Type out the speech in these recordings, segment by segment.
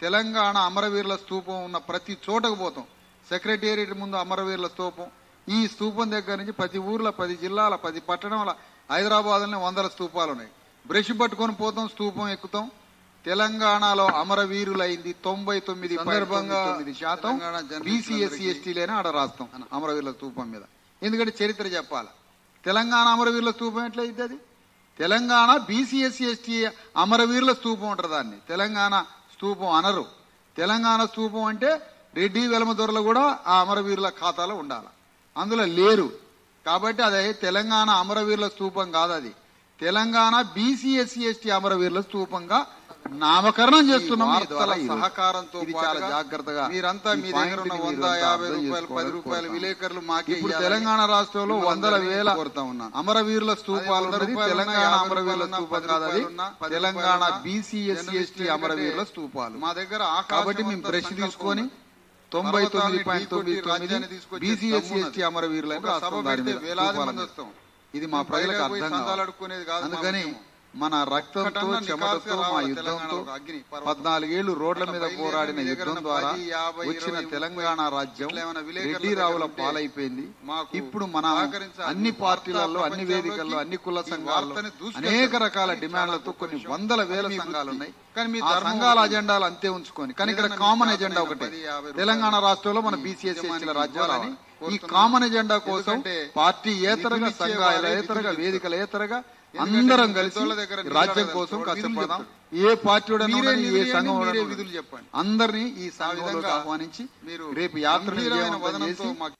తెలంగాణ అమరవీరుల స్తూపం ఉన్న ప్రతి చోటకు పోతాం. సెక్రటేరియట్ ముందు అమరవీరుల స్తూపం ఈ స్తూపం దగ్గర నుంచి ప్రతి ఊర్లో పది జిల్లాల పది పట్టణంలో హైదరాబాద్లోనే వందల స్తూపాలు ఉన్నాయి. బ్రష్ పట్టుకొని పోతాం స్తూపం ఎక్కుతాం. తెలంగాణలో అమరవీరులైంది తొంభై తొమ్మిది సందర్భంగా శాతం. తెలంగాణ జర్నలిస్టులందరికీ బీసీ ఎస్సీ ఎస్టీలేనే ఆడ రాస్తాం అమరవీరుల స్తూపం మీద. ఎందుకంటే చరిత్ర చెప్పాలి. తెలంగాణ అమరవీరుల స్తూపం ఎట్లా అయింది అది? తెలంగాణ బీసీ ఎస్సీ ఎస్టీ అమరవీరుల స్తూపం అంటారు దాన్ని. తెలంగాణ స్తూపం అనరు. తెలంగాణ స్తూపం అంటే రెడ్డి వెలమదొరలు కూడా ఆ అమరవీరుల ఖాతాలో ఉండాలి. అందులో లేరు. కాబట్టి అదే తెలంగాణ అమరవీరుల స్తూపం కాదు అది. తెలంగాణ బీసీ ఎస్సీ ఎస్టీ అమరవీరుల స్తూపంగా నామకరణం చేస్తున్నాం. సహకారంతో చాలా జాగ్రత్తగా మీరంతా మీ దగ్గర ఉన్న వంద యాభై రూపాయలు పది రూపాయలు. విలేకరులు మాకే ఇప్పుడు తెలంగాణ రాష్ట్రంలో వందల వేల కోరుతా ఉన్నా. అమరవీరుల స్తూపాలు ఉన్నా, తెలంగాణ అమరవీరుల స్తూపం తెలంగాణ బీసీ ఎస్సీ జర్నలిస్టులు ఎస్టీ ఎందుకంటే అమరవీరుల స్తూపాలు మా దగ్గర కాబట్టి మేము బ్రష్ తీసుకొని. తొంభై తొమ్మిది పాయింట్ తొమ్మిది తొమ్మిది బీసీ ఎస్సీ. ఎస్టీ. వస్తాం. ఇది మా ప్రజలకు అర్థం కాదు అందుకని. మన రక్తంతో చెమటతో మా యుద్ధంతో. పద్నాలుగేళ్ళు రోడ్ల మీద పోరాడిన యుద్ధం ద్వారా వచ్చిన తెలంగాణ రాజ్యం రెడ్డి రావుల పాలైపోయింది ఇప్పుడు మన. అన్ని పార్టీలలో అన్ని వేదికల్లో అన్ని కుల సంఘాల్లో దూసుకెళ్తారు. అనేక రకాల డిమాండ్లతో కొన్ని వందల. వేల సంఘాలు. ఉన్నాయి కానీ మీ సంఘాల. అజెండాలు అంతే ఉంచుకొని కానీ ఇక్కడ కామన్ ఎజెండా ఒకటే తెలంగాణ రాష్ట్రంలో మన ఉద్యమానికి రాజ్యాలని ఈ. కామన్ ఎజెండా కోసం పార్టీ ఏతరగా సంఘాల ఏతరగా వేదికల ఏతరగా అందరం కలిసి రాజ్యం. కోసం కష్టపడదాం. ఏ పార్టీ ఏ సంఘం విధులు చెప్పండి. అందరినీ ఈ సంఘంలోకి ఆహ్వానించి రేపు యాత్ర చేసి మాకు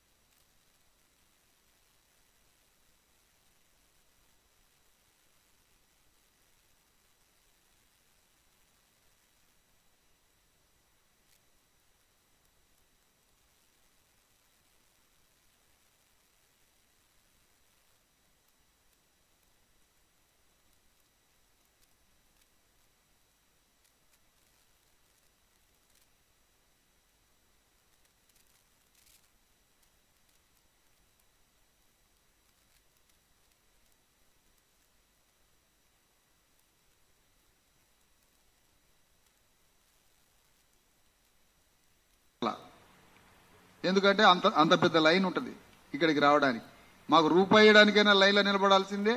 అలా. ఎందుకంటే అంత అంత పెద్ద లైన్ ఉంటుంది ఇక్కడికి రావడానికి. మాకు రూపాయి వేయడానికైనా లైన్లో నిలబడాల్సిందే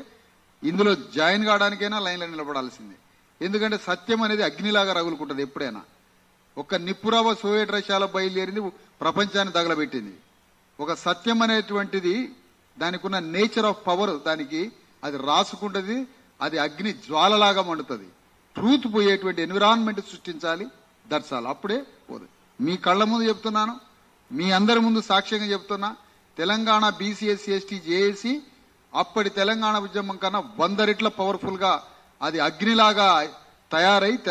ఇందులో జాయిన్ కావడానికైనా లైన్లో నిలబడాల్సిందే. ఎందుకంటే సత్యం అనేది అగ్నిలాగా రగులుకుంటుంది ఎప్పుడైనా. ఒక నిప్పురవ సోవియట్ రష్యాలో బయలుదేరింది ప్రపంచాన్ని తగలబెట్టింది. ఒక సత్యం అనేటువంటిది దానికి ఉన్న నేచర్ ఆఫ్ పవర్ దానికి అది రాసుకుంటుంది అది అగ్ని జ్వాలలాగా మండుతుంది. ట్రూత్ పోయేటువంటి ఎన్విరాన్మెంట్ సృష్టించాలి దర్శాలి అప్పుడే పోదు. మీ కళ్ళ ముందు చెప్తున్నాను మీ అందరి ముందు సాక్ష్యంగా చెప్తున్నా తెలంగాణ బీసీఎస్సీ ఎస్టీ జేఏసీ అప్పటి తెలంగాణ ఉద్యమం కన్నా వంద రెట్ల పవర్ఫుల్గా అది అగ్నిలాగా తయారై